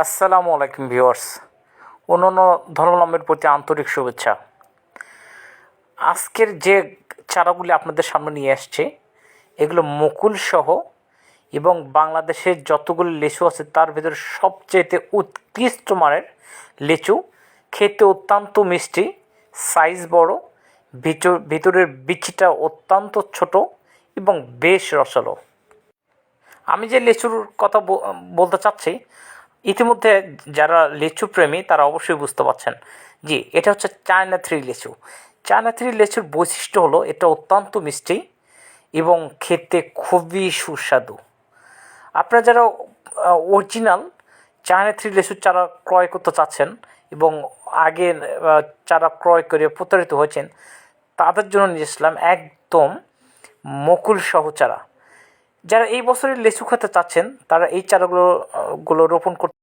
আসসালামু আলাইকুম ভিউয়ার্স। অন্যান্য ধর্মাবলম্বীর প্রতি আন্তরিক শুভেচ্ছা। আজকের যে চারাগুলি আপনাদের সামনে নিয়ে আসছে, এগুলো মুকুল সহ এবং বাংলাদেশের যতগুলো লিচু আছে, তার ভিতরে সবচেয়ে উৎকৃষ্ট মানের লিচু, খেতে অত্যন্ত মিষ্টি সাইজ বড়, ভিতর ভিতরের বিচিটা অত্যন্ত ছোট এবং বেশ রসালো। আমি যে লিচুর কথা বলতে চাচ্ছি ইতিমধ্যে যারা লিচু প্রেমী, তারা অবশ্যই বুঝতে পারছেন। জি, এটা হচ্ছে চায়না থ্রি লিচু। চায়না থ্রি লিচুর বৈশিষ্ট্য হলো, এটা অত্যন্ত মিষ্টি এবং খেতে খুবই সুস্বাদু। আপনারা যারা অরিজিনাল চায়না থ্রি লিচুর চারা ক্রয় করতে চাচ্ছেন এবং আগে চারা ক্রয় করে প্রতারিত হয়েছেন, তাদের জন্য নিয়ে একদম মকুল সহ চারা। যারা এই বছরের লেচু খেতে চাচ্ছেন তারা এই চারাগুলো গুলো রোপণ করতে